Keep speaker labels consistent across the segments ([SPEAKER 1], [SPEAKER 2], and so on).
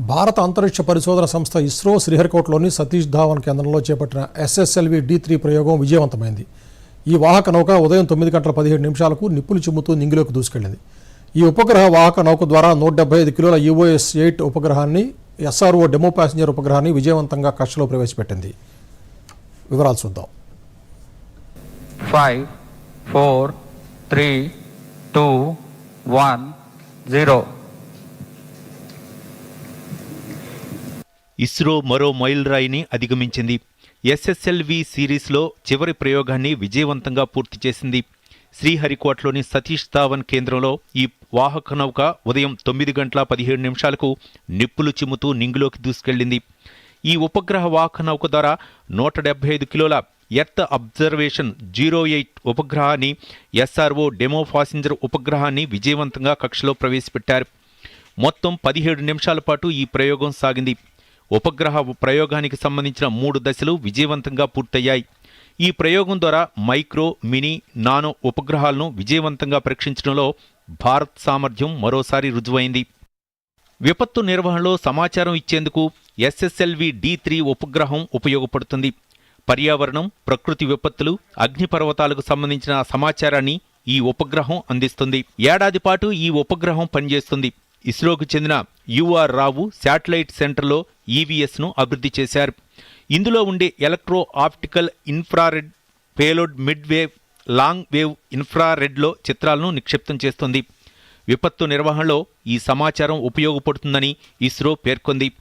[SPEAKER 1] భారత అంతరిక్ష పరిశోధన సంస్థ ఇస్రో శ్రీహరికోటలోని సతీష్ ధావన్ కేంద్రంలో చేపట్టిన ఎస్ఎస్ఎల్వి డి త్రీ ప్రయోగం విజయవంతమైంది. ఈ వాహక నౌక ఉదయం తొమ్మిది గంటల పదిహేడు నిమిషాలకు నిప్పులు చిమ్ముతూ నింగిలోకి దూసుకెళ్ళింది. ఈ ఉపగ్రహ వాహక నౌక ద్వారా నూట డెబ్బై ఐదు కిలోల యుఓఎస్ ఎయిట్ ఉపగ్రహాన్ని ఎస్ఆర్ఓ డెమో ప్యాసింజర్ ఉపగ్రహాన్ని విజయవంతంగా కక్షలో ప్రవేశపెట్టింది. వివరాలు చూద్దాం.
[SPEAKER 2] Five four three two one zero.
[SPEAKER 3] ISRO మరో మైలురాయిని అధిగమించింది. ఎస్ఎస్ఎల్వి సిరీస్లో చివరి ప్రయోగాన్ని విజయవంతంగా పూర్తి చేసింది. శ్రీహరికోటలోని సతీష్ ధావన్ కేంద్రంలో ఈ వాహక నౌక ఉదయం తొమ్మిది గంటల పదిహేడు నిమిషాలకు నిప్పులు చిమ్ముతూ నింగిలోకి దూసుకెళ్ళింది ఈ ఉపగ్రహ వాహక నౌక ద్వారా నూట డెబ్బై ఐదు కిలోల ఎర్త్ అబ్జర్వేషన్ జీరో ఎయిట్ ఉపగ్రహాన్ని ఎస్ఆర్ఓ డెమో పాసింజర్ ఉపగ్రహాన్ని విజయవంతంగా కక్షలో ప్రవేశపెట్టారు. మొత్తం పదిహేడు నిమిషాల పాటు ఈ ప్రయోగం సాగింది. ఉపగ్రహ ప్రయోగానికి సంబంధించిన మూడు దశలు విజయవంతంగా పూర్తయ్యాయి. ఈ ప్రయోగం ద్వారా మైక్రో మినీ నానో ఉపగ్రహాలను విజయవంతంగా పరీక్షించడంలో భారత్ సామర్థ్యం మరోసారి రుజువైంది. విపత్తు నిర్వహణలో సమాచారం ఇచ్చేందుకు ఎస్ఎస్ఎల్వి డి త్రీ ఉపగ్రహం ఉపయోగపడుతుంది. పర్యావరణం ప్రకృతి విపత్తులు అగ్నిపర్వతాలకు సంబంధించిన సమాచారాన్ని ఈ ఉపగ్రహం అందిస్తుంది. ఏడాది పాటు ఈ ఉపగ్రహం పనిచేస్తుంది. ఇస్రోకు చెందిన యుఆర్ రావు శాటిలైట్ సెంటర్లో ఈవీఎస్ను అభివృద్ధి చేశారు. ఇందులో ఉండే electro optical infrared payload mid wave long wave ఇన్ఫ్రారెడ్లో చిత్రాలను నిక్షిప్తం చేస్తుంది. విపత్తు నిర్వహణలో ఈ సమాచారం ఉపయోగపడుతుందని ఇస్రో పేర్కొంది.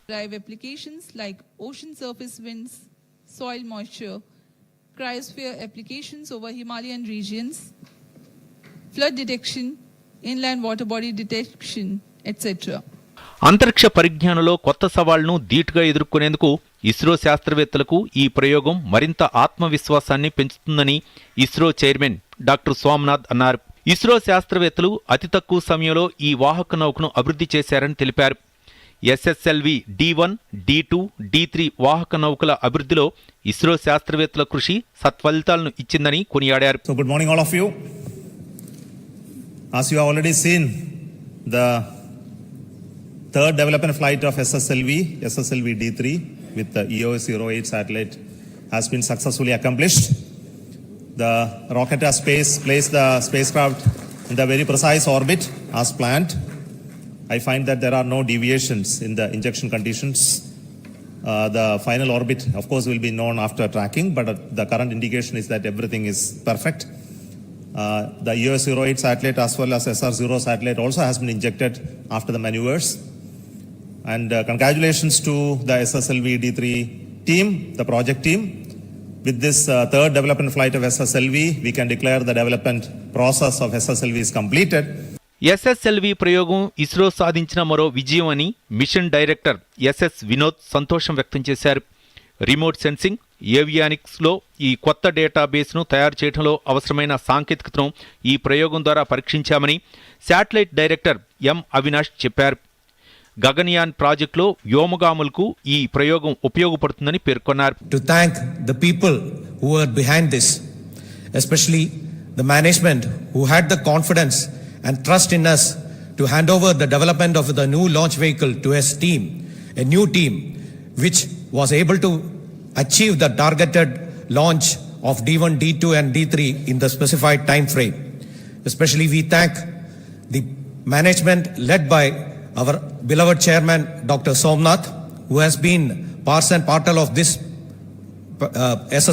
[SPEAKER 4] Flood detection inland water body detection etcetera
[SPEAKER 3] అంతరిక్ష పరిజ్ఞానంలో కొత్త సవాళ్ళను ధీటుగా ఎదుర్కొనేందుకు ఇస్రో శాస్త్రవేత్తలకు ఈ ప్రయోగం మరింత ఆత్మవిశ్వాసాన్ని పెంచుతుందని ఇస్రో చైర్మన్ డాక్టర్ సోమనాథ్ అన్నారు. ఇస్రో శాస్త్రవేత్తలు అతి తక్కువ సమయంలో ఈ వాహక నౌకను అభివృద్ధి చేశారని తెలిపారు. SSLV D one D two D three వాహక నౌకల అభివృద్ధిలో ఇస్రో శాస్త్రవేత్తల కృషి సత్ఫలితాలను ఇచ్చిందని కొనియాడారు.
[SPEAKER 5] Good morning all of you you. As you third development flight of SSLV, SSLV D3, with the EOS 08 satellite has been successfully accomplished. The rocket has space, placed the spacecraft in the very precise orbit as planned. I find that there are no deviations in the injection conditions. Uh, the final orbit, of course, will be known after tracking, but uh, the current indication is that everything is perfect. Uh, the EOS 08 satellite as well as SR 0 satellite also has been injected after the maneuvers. And congratulations to the SSLV D three team the project team with this third development flight of SSLV we can declare the development process of SSLV is completed
[SPEAKER 3] SSLV ప్రయోగం ఇస్రో సాధించిన మరో విజయం అని mission director SS Vinod సంతోషం వ్యక్తం చేశారు. Remote sensing ఏవియానిక్స్లో ఈ కొత్త డేటాబేస్ను తయారు చేయడంలో అవసరమైన సాంకేతికతను ఈ ప్రయోగం ద్వారా పరీక్షించామని శాటిలైట్ డైరెక్టర్ ఎం అవినాష్ చెప్పారు. గగన్యాన్ ప్రాజెక్టులో వ్యోమగాములకు ఈ ప్రయోగం ఉపయోగపడుతుందని పేర్కొన్నారు
[SPEAKER 6] to thank the people who were behind this, especially the management who had the confidence and trust in us to hand over the development of the new launch vehicle to a team, a new team, which was able to achieve the targeted launch of D1, D2, and D3 in the specified time frame. Especially, we thank the management led by our beloved chairman, Dr. Somnath, who has been parts and parcel of this uh, SS